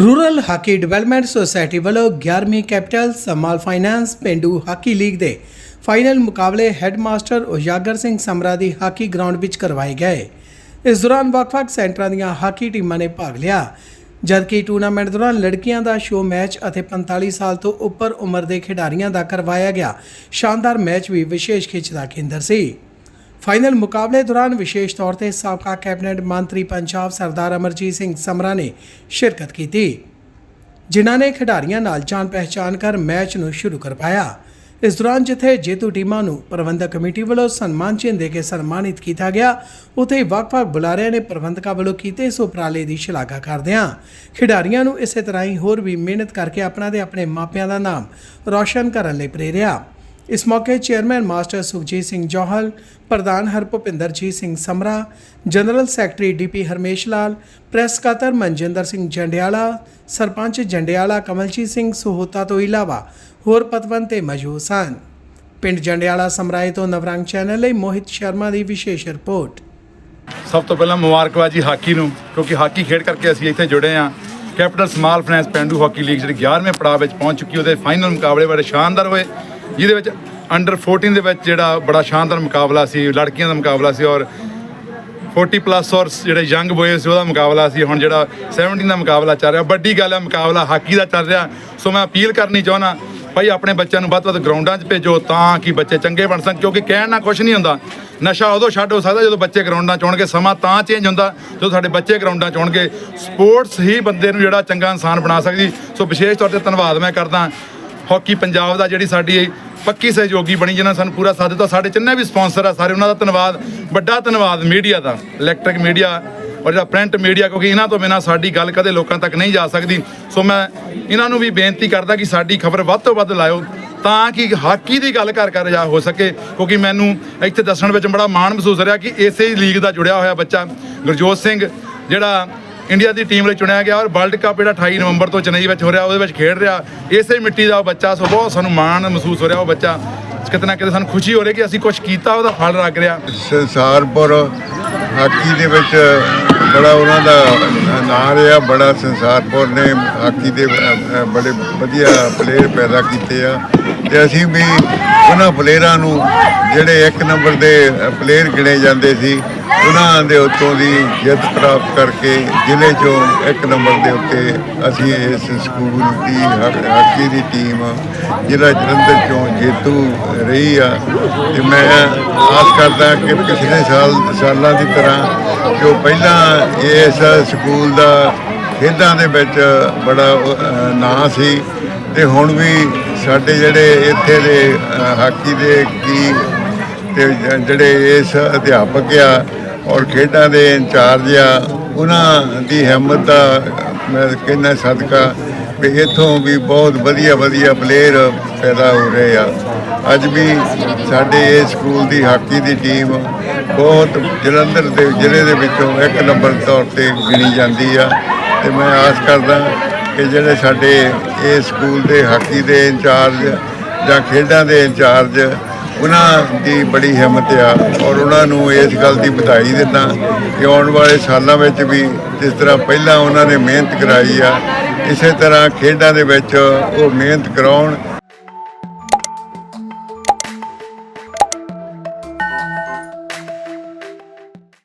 Rural hockey development society ਵੱਲੋਂ 11ਵੀਂ Capital Small Finance Pendu hockey league ਦੇ final ਮੁਕਾਬਲੇ headmaster Ujagar Singh Samra ਦੀ ਹਾਕੀ ਗਰਾਊਂਡ ਵਿੱਚ ਕਰਵਾਏ ਗਏ। ਇਸ ਦੌਰਾਨ ਵੱਖ-ਵੱਖ ਸੈਂਟਰਾਂ ਦੀਆਂ ਹਾਕੀ ਟੀਮਾਂ ਨੇ ਭਾਗ ਲਿਆ, ਜਦਕਿ ਟੂਰਨਾਮੈਂਟ ਦੌਰਾਨ ਲੜਕੀਆਂ ਦਾ ਸ਼ੋਅ ਮੈਚ ਅਤੇ 45 ਸਾਲ ਤੋਂ ਉੱਪਰ ਉਮਰ ਦੇ ਖਿਡਾਰੀਆਂ ਦਾ ਕਰਵਾਇਆ ਗਿਆ। ਸ਼ਾਨਦਾਰ ਮੈਚ ਵੀ ਵਿਸ਼ੇਸ਼ ਖਿੱਚ ਦਾ ਕੇਂਦਰ ਸੀ। ਫਾਈਨਲ ਮੁਕਾਬਲੇ ਦੌਰਾਨ ਵਿਸ਼ੇਸ਼ ਤੌਰ ਤੇ ਸਾਬਕਾ ਕੈਬਨਿਟ ਮੰਤਰੀ ਪੰਜਾਬ ਸਰਦਾਰ ਅਮਰਜੀਤ ਸਿੰਘ ਸਮਰਾ ਨੇ ਸ਼ਿਰਕਤ ਕੀਤੀ, ਜਿਨ੍ਹਾਂ ਨੇ ਖਿਡਾਰੀਆਂ ਨਾਲ ਜਾਣ ਪਹਿਚਾਨ ਕਰ ਮੈਚ ਨੂੰ ਸ਼ੁਰੂ ਕਰਵਾਇਆ। ਇਸ ਦੌਰਾਨ ਜਿੱਥੇ ਜੇਤੂ ਟੀਮਾਂ ਨੂੰ ਪ੍ਰਬੰਧਕ ਕਮੇਟੀ ਵੱਲੋਂ ਸਨਮਾਨ ਚਿੰਨ੍ਹ ਦੇ ਕੇ ਸਨਮਾਨਿਤ ਕੀਤਾ ਗਿਆ, ਉੱਥੇ ਹੀ ਵੱਖ-ਵੱਖ ਬੁਲਾਰਿਆਂ ਨੇ ਪ੍ਰਬੰਧਕਾਂ ਵੱਲੋਂ ਕੀਤੇ ਇਸ ਉਪਰਾਲੇ ਦੀ ਸ਼ਲਾਘਾ ਕਰਦਿਆਂ ਖਿਡਾਰੀਆਂ ਨੂੰ ਇਸੇ ਤਰ੍ਹਾਂ ਹੀ ਹੋਰ ਵੀ ਮਿਹਨਤ ਕਰਕੇ ਆਪਣਾ ਤੇ ਆਪਣੇ ਮਾਪਿਆਂ ਦਾ ਨਾਮ ਰੌਸ਼ਨ ਕਰਨ ਲਈ ਪ੍ਰੇਰਿਆ। ਇਸ ਮੌਕੇ ਚੇਅਰਮੈਨ ਮਾਸਟਰ ਸੁਖਜੀਤ ਸਿੰਘ ਜੋਹਲ, ਪ੍ਰਧਾਨ Harbhupinderjit Singh Samra, general secretary DP Harmesh Lal, press ਸਕੱਤਰ ਮਨਜਿੰਦਰ ਸਿੰਘ ਜੰਡਿਆਲਾ, ਸਰਪੰਚ ਜੰਡਿਆਲਾ ਕਮਲਜੀਤ ਸਿੰਘ ਸੋਹਤਾ ਤੋਂ ਇਲਾਵਾ ਹੋਰ ਪਤਵੰਤ ਤੇ ਮੌਜੂਦ ਸਨ। ਪਿੰਡ ਜੰਡਿਆਲਾ ਸਮਰਾਏ ਤੋਂ ਨਵਰੰਗ ਚੈਨਲ ਲਈ ਮੋਹਿਤ ਸ਼ਰਮਾ ਦੀ ਵਿਸ਼ੇਸ਼ ਰਿਪੋਰਟ। ਸਭ ਤੋਂ ਪਹਿਲਾਂ ਮੁਬਾਰਕਬਾਦ ਜੀ ਹਾਕੀ ਨੂੰ, ਕਿਉਂਕਿ ਹਾਕੀ ਖੇਡ ਕਰਕੇ ਅਸੀਂ ਇੱਥੇ ਜੁੜੇ ਆ Capital Small Finance Pendu hockey league ਜਿਹੜੀ 11ਵੇਂ ਪੜਾਅ ਵਿੱਚ ਪਹੁੰਚ ਚੁੱਕੀ ਉਹਦੇ ਫਾਈਨਲ ਮੁਕਾਬਲੇ ਬੜੇ ਸ਼ਾਨਦਾਰ ਹੋਏ। ਜਿਹਦੇ ਵਿੱਚ ਅੰਡਰ 14 ਦੇ ਵਿੱਚ ਜਿਹੜਾ ਬੜਾ ਸ਼ਾਨਦਾਰ ਮੁਕਾਬਲਾ ਸੀ, ਲੜਕੀਆਂ ਦਾ ਮੁਕਾਬਲਾ ਸੀ ਔਰ 40 ਪਲੱਸ ਔਰ ਜਿਹੜੇ ਯੰਗ ਬੋਏ ਸੀ, ਉਹਦਾ ਮੁਕਾਬਲਾ ਸੀ। ਹੁਣ ਜਿਹੜਾ 17 ਦਾ ਮੁਕਾਬਲਾ ਚੱਲ ਰਿਹਾ, ਵੱਡੀ ਗੱਲ ਹੈ, ਮੁਕਾਬਲਾ ਹਾਕੀ ਦਾ ਚੱਲ ਰਿਹਾ। ਸੋ ਮੈਂ ਅਪੀਲ ਕਰਨੀ ਚਾਹੁੰਦਾ, ਭਾਈ ਆਪਣੇ ਬੱਚਿਆਂ ਨੂੰ ਵੱਧ ਤੋਂ ਵੱਧ ਗਰਾਊਂਡਾਂ 'ਚ ਭੇਜੋ ਤਾਂ ਕਿ ਬੱਚੇ ਚੰਗੇ ਬਣ ਸਕਣ, ਕਿਉਂਕਿ ਕਹਿਣ ਨਾਲ ਕੁਝ ਨਹੀਂ ਹੁੰਦਾ। ਨਸ਼ਾ ਉਦੋਂ ਛੱਡ ਹੋ ਸਕਦਾ ਜਦੋਂ ਬੱਚੇ ਗਰਾਊਂਡਾਂ 'ਚ ਆਉਣਗੇ ਸਮਾਂ ਤਾਂ ਚੇਂਜ ਹੁੰਦਾ, ਜਦੋਂ ਸਾਡੇ ਬੱਚੇ ਗਰਾਊਂਡਾਂ 'ਚ ਆਉਣਗੇ ਸਪੋਰਟਸ ਹੀ ਬੰਦੇ ਨੂੰ ਜਿਹੜਾ ਚੰਗਾ ਇਨਸਾਨ ਬਣਾ ਸਕਦੀ। ਸੋ ਵਿਸ਼ੇਸ਼ ਤੌਰ ਤੇ ਧੰਨਵਾਦ ਮੈਂ ਕਰਦਾ। ਹਾਕੀ ਪੰਜਾਬ ਦਾ ਜਿਹੜੀ ਸਾਡੀ ਪੱਕੀ ਸਹਿਯੋਗੀ ਬਣੀ, ਜਿਨ੍ਹਾਂ ਨੇ ਸਾਨੂੰ ਪੂਰਾ ਸਾਥ ਦਿੱਤਾ, ਸਾਡੇ ਜਿੰਨੇ ਵੀ ਸਪਾਂਸਰ ਆ ਸਾਰੇ, ਉਹਨਾਂ ਦਾ ਧੰਨਵਾਦ, ਵੱਡਾ ਧੰਨਵਾਦ ਮੀਡੀਆ ਦਾ ਇਲੈਕਟ੍ਰਿਕ ਮੀਡੀਆ ਔਰ ਜਿਹੜਾ ਪ੍ਰਿੰਟ ਮੀਡੀਆ ਕਿਉਂਕਿ ਇਹਨਾਂ ਤੋਂ ਬਿਨਾ ਸਾਡੀ ਗੱਲ ਕਦੇ ਲੋਕਾਂ ਤੱਕ ਨਹੀਂ ਜਾ ਸਕਦੀ। ਸੋ ਮੈਂ ਇਹਨਾਂ ਨੂੰ ਵੀ ਬੇਨਤੀ ਕਰਦਾ ਕਿ ਸਾਡੀ ਖਬਰ ਵੱਧ ਤੋਂ ਵੱਧ ਲਾਇਓ, ਤਾਂ ਕਿ ਹਾਕੀ ਦੀ ਗੱਲ ਘਰ ਘਰ ਜਾ ਹੋ ਸਕੇ, ਕਿਉਂਕਿ ਮੈਨੂੰ ਇੱਥੇ ਦੱਸਣ ਵਿੱਚ ਬੜਾ ਮਾਣ ਮਹਿਸੂਸ ਹੋ ਰਿਹਾ ਕਿ ਇਸੇ ਲੀਗ ਦਾ ਜੁੜਿਆ ਹੋਇਆ ਬੱਚਾ, ਗੁਰਜੋਤ ਸਿੰਘ, ਜਿਹੜਾ ਇੰਡੀਆ ਦੀ ਟੀਮ ਲਈ ਚੁਣਿਆ ਗਿਆ ਔਰ ਵਰਲਡ ਕੱਪ ਜਿਹੜਾ 28 ਨਵੰਬਰ ਤੋਂ ਚੇਨਈ ਵਿੱਚ ਹੋ ਰਿਹਾ, ਉਹਦੇ ਵਿੱਚ ਖੇਡ ਰਿਹਾ। ਇਸੇ ਮਿੱਟੀ ਦਾ ਉਹ ਬੱਚਾ, ਸੋ ਬਹੁਤ ਸਾਨੂੰ ਮਾਣ ਮਹਿਸੂਸ ਹੋ ਰਿਹਾ ਉਹ ਬੱਚਾ। ਕਿਤੇ ਨਾ ਕਿਤੇ ਸਾਨੂੰ ਖੁਸ਼ੀ ਹੋ ਰਹੀ ਕਿ ਅਸੀਂ ਕੁਝ ਕੀਤਾ, ਉਹਦਾ ਫਲ ਰੱਖ ਰਿਹਾ। ਸੰਸਾਰਪੁਰ ਹਾਕੀ ਦੇ ਵਿੱਚ ਬੜਾ ਉਹਨਾਂ ਦਾ ਨਾਂ ਰਿਹਾ, ਬੜਾ ਸੰਸਾਰਪੁਰ ਨੇ ਹਾਕੀ ਦੇ ਬੜੇ ਵਧੀਆ ਪਲੇਅਰ ਪੈਦਾ ਕੀਤੇ ਆ। ਤੇ ਅਸੀਂ ਵੀ ਉਹਨਾਂ ਪਲੇਅਰਾਂ ਨੂੰ ਜਿਹੜੇ ਇੱਕ ਨੰਬਰ ਦੇ ਪਲੇਅਰ ਗਿਣੇ ਜਾਂਦੇ ਸੀ, ਉਹਨਾਂ ਦੇ ਉੱਤੋਂ ਦੀ ਜਿੱਤ ਪ੍ਰਾਪਤ ਕਰਕੇ ਜ਼ਿਲ੍ਹੇ ਚੋਂ ਇੱਕ ਨੰਬਰ ਦੇ ਉੱਤੇ ਅਸੀਂ ਇਸ ਸਕੂਲ ਦੀ ਹਾ- ਹਾਕੀ ਦੀ ਟੀਮ ਜ਼ਿਲ੍ਹਾ ਜਲੰਧਰ ਚੋਂ ਜੇਤੂ ਰਹੀ ਆ ਤੇ ਮੈਂ ਆਸ ਕਰਦਾ ਕਿ ਪਿਛਲੇ ਸਾਲ ਸਾਲਾਂ ਦੀ ਤਰ੍ਹਾਂ ਜੋ ਪਹਿਲਾਂ ਇਸ ਸਕੂਲ ਦਾ ਖੇਡਾਂ ਦੇ ਵਿੱਚ ਬੜਾ ਨਾਂ ਸੀ ਤੇ ਹੁਣ ਵੀ ਸਾਡੇ ਜਿਹੜੇ ਇੱਥੇ ਦੇ ਹਾਕੀ ਦੇ ਕੀ ਤੇ ਜਿਹੜੇ ਇਸ ਅਧਿਆਪਕ ਆ ਔਰ ਖੇਡਾਂ ਦੇ ਇੰਚਾਰਜ ਆ, ਉਹਨਾਂ ਦੀ ਹਿੰਮਤ ਦਾ ਮੈਂ ਕਹਿੰਦਾ ਸਦਕਾ ਵੀ ਇੱਥੋਂ ਵੀ ਬਹੁਤ ਵਧੀਆ ਵਧੀਆ ਪਲੇਅਰ ਪੈਦਾ ਹੋ ਰਹੇ ਆ। ਅੱਜ ਵੀ ਸਾਡੇ ਇਸ ਸਕੂਲ ਦੀ ਹਾਕੀ ਦੀ ਟੀਮ ਬਹੁਤ ਜਲੰਧਰ ਦੇ ਜ਼ਿਲ੍ਹੇ ਦੇ ਵਿੱਚੋਂ ਇੱਕ ਨੰਬਰ ਤੌਰ ਤੇ ਗਿਣੀ ਜਾਂਦੀ ਆ। ਤੇ ਮੈਂ ਆਸ ਕਰਦਾ ਕਿ ਜਿਹੜੇ ਸਾਡੇ ਇਸ ਸਕੂਲ ਦੇ ਹਾਕੀ ਦੇ ਇੰਚਾਰਜ ਜਾਂ ਖੇਡਾਂ ਦੇ ਇੰਚਾਰਜ, ਉਹਨਾਂ ਦੀ ਬੜੀ ਹਿੰਮਤ ਆ ਔਰ ਉਹਨਾਂ ਨੂੰ ਇਸ ਗੱਲ ਦੀ ਵਧਾਈ ਦਿੰਦਾ ਕਿ ਆਉਣ ਵਾਲੇ ਸਾਲਾਂ ਵਿੱਚ ਵੀ ਜਿਸ ਤਰ੍ਹਾਂ ਪਹਿਲਾਂ ਉਹਨਾਂ ਨੇ ਮਿਹਨਤ ਕਰਾਈ ਆ, ਇਸੇ ਤਰ੍ਹਾਂ ਖੇਡਾਂ ਦੇ ਵਿੱਚ ਉਹ ਮਿਹਨਤ ਕਰਾਉਣ